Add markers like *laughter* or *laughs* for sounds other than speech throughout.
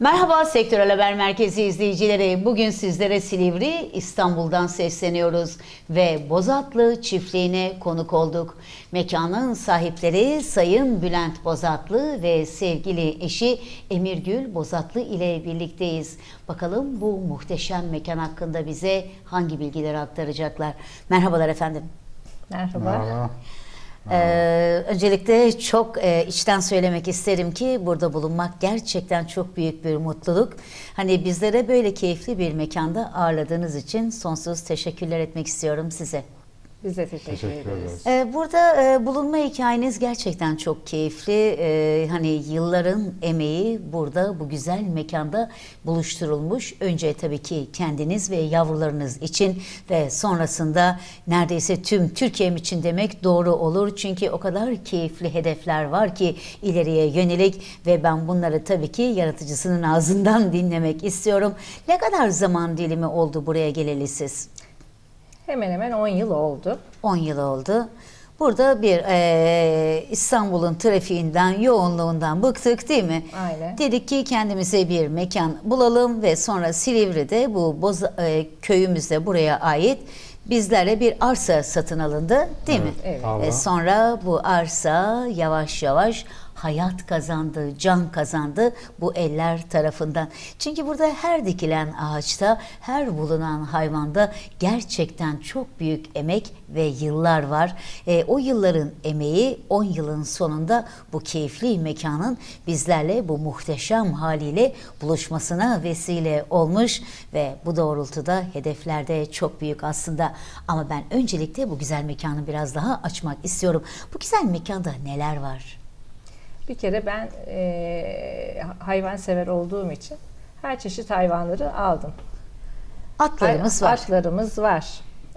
Merhaba Sektörel Haber Merkezi izleyicileri. Bugün sizlere Silivri, İstanbul'dan sesleniyoruz ve Bozatlı çiftliğine konuk olduk. Mekanın sahipleri Sayın Bülent Bozatlı ve sevgili eşi Emirgül Bozatlı ile birlikteyiz. Bakalım bu muhteşem mekan hakkında bize hangi bilgileri aktaracaklar. Merhabalar efendim. Merhaba. Merhaba. Ee, öncelikle çok e, içten söylemek isterim ki burada bulunmak gerçekten çok büyük bir mutluluk. Hani bizlere böyle keyifli bir mekanda ağırladığınız için sonsuz teşekkürler etmek istiyorum size. Biz de teşekkür, Teşekkür ederiz. ederiz. Ee, burada e, bulunma hikayeniz gerçekten çok keyifli. Ee, hani yılların emeği burada bu güzel mekanda buluşturulmuş. Önce tabii ki kendiniz ve yavrularınız için ve sonrasında neredeyse tüm Türkiye'm için demek doğru olur. Çünkü o kadar keyifli hedefler var ki ileriye yönelik ve ben bunları tabii ki yaratıcısının ağzından *laughs* dinlemek istiyorum. Ne kadar zaman dilimi oldu buraya geleli siz? Hemen hemen 10 yıl oldu. 10 yıl oldu. Burada bir eee, İstanbul'un trafiğinden, yoğunluğundan bıktık değil mi? Aynen. Dedik ki kendimize bir mekan bulalım ve sonra Silivri'de bu Boza, eee, köyümüzde buraya ait bizlerle bir arsa satın alındı değil mi? Evet. Ve sonra bu arsa yavaş yavaş hayat kazandı, can kazandı bu eller tarafından. Çünkü burada her dikilen ağaçta, her bulunan hayvanda gerçekten çok büyük emek ve yıllar var. E, o yılların emeği 10 yılın sonunda bu keyifli mekanın bizlerle bu muhteşem haliyle buluşmasına vesile olmuş ve bu doğrultuda hedeflerde çok büyük aslında. Ama ben öncelikle bu güzel mekanı biraz daha açmak istiyorum. Bu güzel mekanda neler var? Bir kere ben e, hayvan sever olduğum için her çeşit hayvanları aldım. Atlarımız Hay- var. Atlarımız var.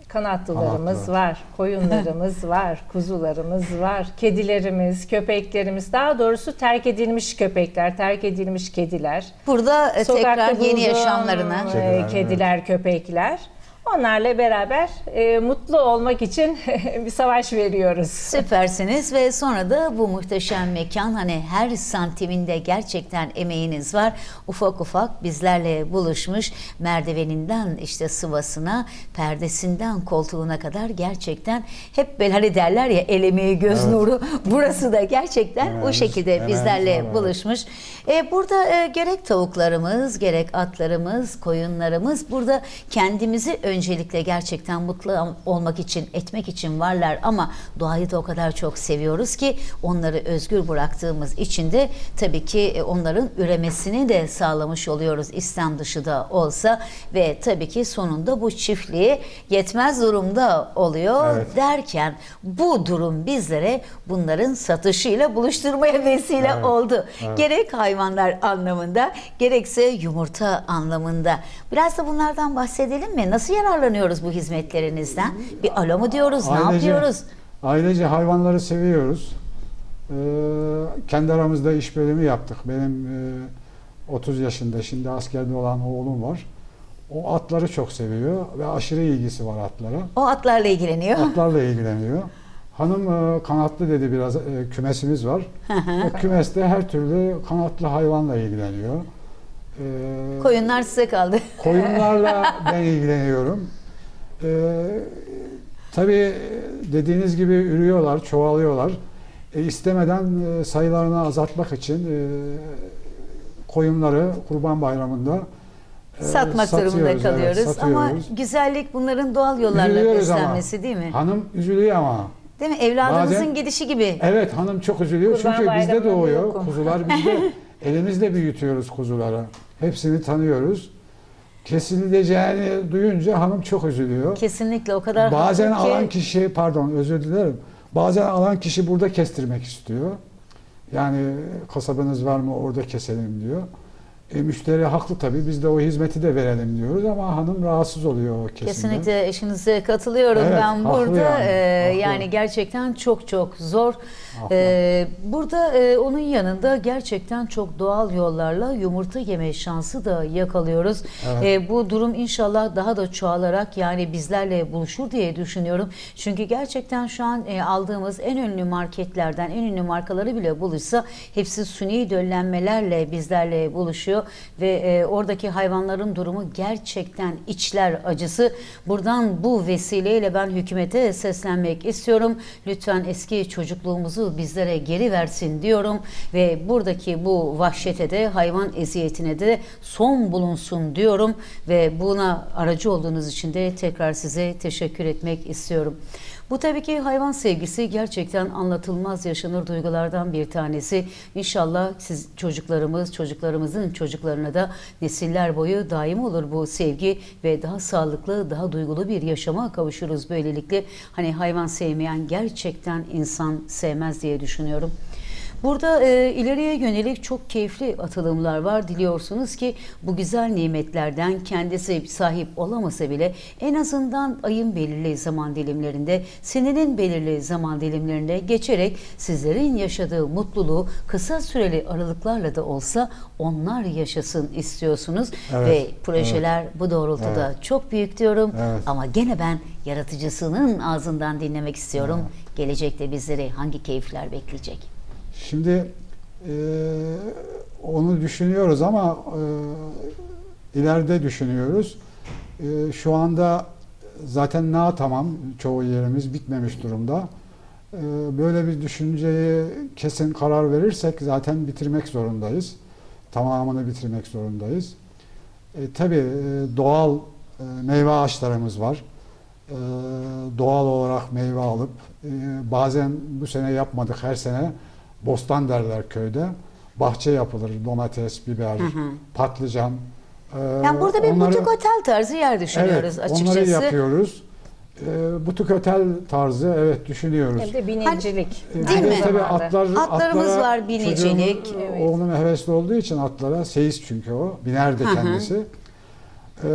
Kanatlılarımız Kanatlı. var, koyunlarımız *laughs* var, kuzularımız var, kedilerimiz, köpeklerimiz, daha doğrusu terk edilmiş köpekler, terk edilmiş kediler. Burada e, tekrar yeni bulduğum, yaşamlarına e, Kediler, kediler, köpekler. Onlarla beraber e, mutlu olmak için *laughs* bir savaş veriyoruz. Süpersiniz ve sonra da bu muhteşem mekan hani her santiminde gerçekten emeğiniz var. Ufak ufak bizlerle buluşmuş merdiveninden işte sıvasına, perdesinden koltuğuna kadar gerçekten hep böyle hani derler ya el emeği göz Evet. nuru. *laughs* Burası da gerçekten o Emeğimiz- şekilde emeğimiz bizlerle evet. buluşmuş. E, burada e, gerek tavuklarımız, gerek atlarımız, koyunlarımız burada kendimizi öncelikle gerçekten mutlu olmak için, etmek için varlar ama doğayı da o kadar çok seviyoruz ki onları özgür bıraktığımız için de tabii ki e, onların üremesini de sağlamış oluyoruz İslam dışı da olsa ve tabii ki sonunda bu çiftliğe yetmez durumda oluyor Evet. derken bu durum bizlere bunların satışıyla buluşturmaya vesile Evet, oldu. evet. Gerek hayvanlar anlamında gerekse yumurta anlamında. Biraz da bunlardan bahsedelim mi? Nasıl yararlanıyoruz bu hizmetlerinizden? Bir alo mu diyoruz? ne Ailece- yapıyoruz? Ailece hayvanları seviyoruz. Ee, kendi aramızda iş bölümü yaptık. Benim e, 30 yaşında şimdi askerde olan oğlum var. O atları çok seviyor ve aşırı ilgisi var atlara. O atlarla ilgileniyor. Atlarla ilgileniyor. Hanım e, kanatlı dedi biraz e, kümesimiz var. o kümeste her türlü kanatlı hayvanla ilgileniyor. Ee, Koyunlar size kaldı. Koyunlarla *laughs* ben ilgileniyorum. Ee, tabii dediğiniz gibi ürüyorlar, çoğalıyorlar. E, istemeden e, sayılarını azaltmak için e, koyunları Kurban Bayramı'nda e, Satmak durumunda satıyoruz, evet, kalıyoruz. ama satıyoruz. güzellik bunların doğal yollarla Üzülüyoruz ama. beslenmesi değil mi? Hanım üzülüyor ama. Değil mi? Evladınızın Bazen- gidişi gibi. Evet hanım çok üzülüyor Kurban çünkü bizde Bayramı'nda doğuyor. yokum. Kuzular bizde. *laughs* Elimizle büyütüyoruz kuzuları. Hepsini tanıyoruz. Kesileceğini duyunca hanım çok üzülüyor. Kesinlikle o kadar Bazen ki- alan kişi pardon özür dilerim. Bazen alan kişi burada kestirmek istiyor. Yani kasabınız var mı orada keselim diyor. E, müşteri haklı tabii. Biz de o hizmeti de verelim diyoruz ama hanım rahatsız oluyor o kesimden. Kesinlikle eşinize katılıyorum Evet, ben burada yani, e, haklı. yani gerçekten çok çok zor. Haklı. E, burada e, onun yanında gerçekten çok doğal yollarla yumurta yeme şansı da yakalıyoruz. Evet. E, bu durum inşallah daha da çoğalarak yani bizlerle buluşur diye düşünüyorum. Çünkü gerçekten şu an e, aldığımız en ünlü marketlerden en ünlü markaları bile buluşsa hepsi suni döllenmelerle bizlerle buluşuyor. Yaşıyor ve e, oradaki hayvanların durumu gerçekten içler acısı. Buradan bu vesileyle ben hükümete seslenmek istiyorum. Lütfen eski çocukluğumuzu bizlere geri versin diyorum ve buradaki bu vahşete de hayvan eziyetine de son bulunsun diyorum ve buna aracı olduğunuz için de tekrar size teşekkür etmek istiyorum. Bu tabii ki hayvan sevgisi gerçekten anlatılmaz yaşanır duygulardan bir tanesi. İnşallah siz çocuklarımız, çocuklarımızın çocuklarına da nesiller boyu daim olur bu sevgi ve daha sağlıklı, daha duygulu bir yaşama kavuşuruz böylelikle. Hani hayvan sevmeyen gerçekten insan sevmez diye düşünüyorum. Burada e, ileriye yönelik çok keyifli atılımlar var. Diliyorsunuz ki bu güzel nimetlerden kendisi sahip olamasa bile en azından ayın belirli zaman dilimlerinde, senenin belirli zaman dilimlerinde geçerek sizlerin yaşadığı mutluluğu kısa süreli aralıklarla da olsa onlar yaşasın istiyorsunuz. Evet, Ve projeler bu doğrultuda Evet. çok büyük diyorum. Evet. Ama gene ben yaratıcısının ağzından dinlemek istiyorum. Gelecekte bizleri hangi keyifler bekleyecek? Şimdi e, onu düşünüyoruz ama e, ileride düşünüyoruz. E, şu anda zaten na tamam çoğu yerimiz bitmemiş durumda. E, böyle bir düşünceyi kesin karar verirsek zaten bitirmek zorundayız. Tamamını bitirmek zorundayız. E, tabii e, doğal e, meyve ağaçlarımız var. E, doğal olarak meyve alıp e, bazen bu sene yapmadık her sene bostan derler köyde. Bahçe yapılır domates, biber, patlıcan. E, Yani burada bir onları- butik otel tarzı yer düşünüyoruz evet, açıkçası. Onları yapıyoruz. E, butik otel tarzı evet düşünüyoruz. Hem de binicilik. E, Değil bir de mi? Tabii atlar, Atlarımız atlara var, binicilik. çocuğum, Evet. Oğlum hevesli olduğu için atlara, seyis çünkü o, biner de Hı hı. kendisi. E,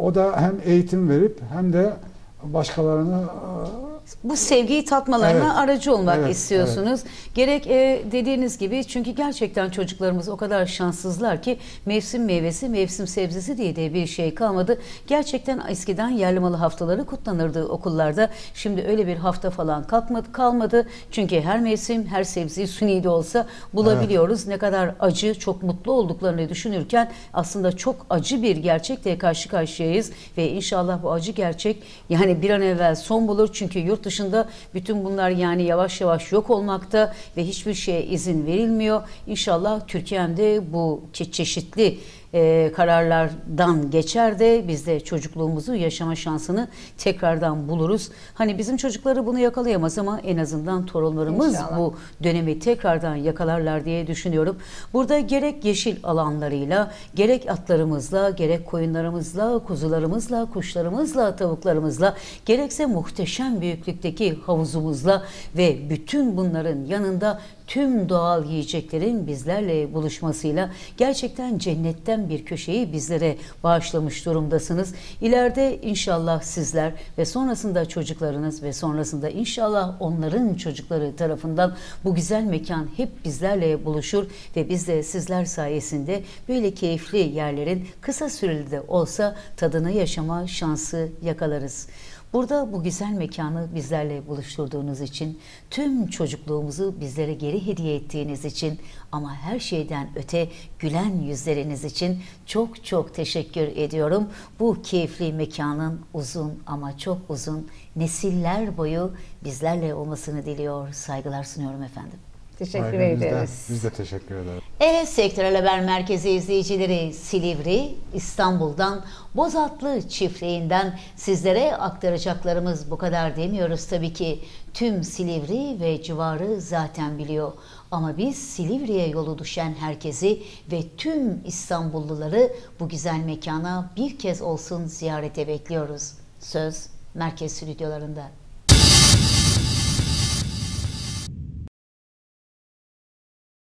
o da hem eğitim verip hem de başkalarını Bu sevgiyi tatmalarına Evet. aracı olmak Evet, istiyorsunuz. Gerek e, dediğiniz gibi çünkü gerçekten çocuklarımız o kadar şanssızlar ki mevsim meyvesi, mevsim sebzesi diye de bir şey kalmadı. Gerçekten eskiden yerli malı haftaları kutlanırdı okullarda. Şimdi öyle bir hafta falan kalkmadı, kalmadı. Çünkü her mevsim, her sebzeyi suni de olsa bulabiliyoruz. Ne kadar acı, çok mutlu olduklarını düşünürken aslında çok acı bir gerçekle karşı karşıyayız ve inşallah bu acı gerçek yani bir an evvel son bulur çünkü yurt dışında bütün bunlar yani yavaş yavaş yok olmakta ve hiçbir şeye izin verilmiyor. İnşallah Türkiye'de bu çe- çeşitli e, kararlardan geçer de biz de çocukluğumuzu yaşama şansını tekrardan buluruz. Hani bizim çocukları bunu yakalayamaz ama en azından torunlarımız İnşallah. bu dönemi tekrardan yakalarlar diye düşünüyorum. Burada gerek yeşil alanlarıyla, gerek atlarımızla, gerek koyunlarımızla, kuzularımızla, kuşlarımızla, tavuklarımızla, gerekse muhteşem büyüklükteki havuzumuzla ve bütün bunların yanında tüm doğal yiyeceklerin bizlerle buluşmasıyla gerçekten cennetten bir köşeyi bizlere bağışlamış durumdasınız. İleride inşallah sizler ve sonrasında çocuklarınız ve sonrasında inşallah onların çocukları tarafından bu güzel mekan hep bizlerle buluşur ve biz de sizler sayesinde böyle keyifli yerlerin kısa süreli de olsa tadını yaşama şansı yakalarız. Burada bu güzel mekanı bizlerle buluşturduğunuz için, tüm çocukluğumuzu bizlere geri hediye ettiğiniz için ama her şeyden öte gülen yüzleriniz için çok çok teşekkür ediyorum. Bu keyifli mekanın uzun ama çok uzun nesiller boyu bizlerle olmasını diliyor, saygılar sunuyorum efendim. Teşekkür ederiz. Biz de teşekkür ederiz. Evet Sektörel Haber Merkezi izleyicileri Silivri, İstanbul'dan Bozatlı çiftliğinden sizlere aktaracaklarımız bu kadar demiyoruz tabii ki. Tüm Silivri ve civarı zaten biliyor. Ama biz Silivri'ye yolu düşen herkesi ve tüm İstanbulluları bu güzel mekana bir kez olsun ziyarete bekliyoruz. Söz merkez stüdyolarında.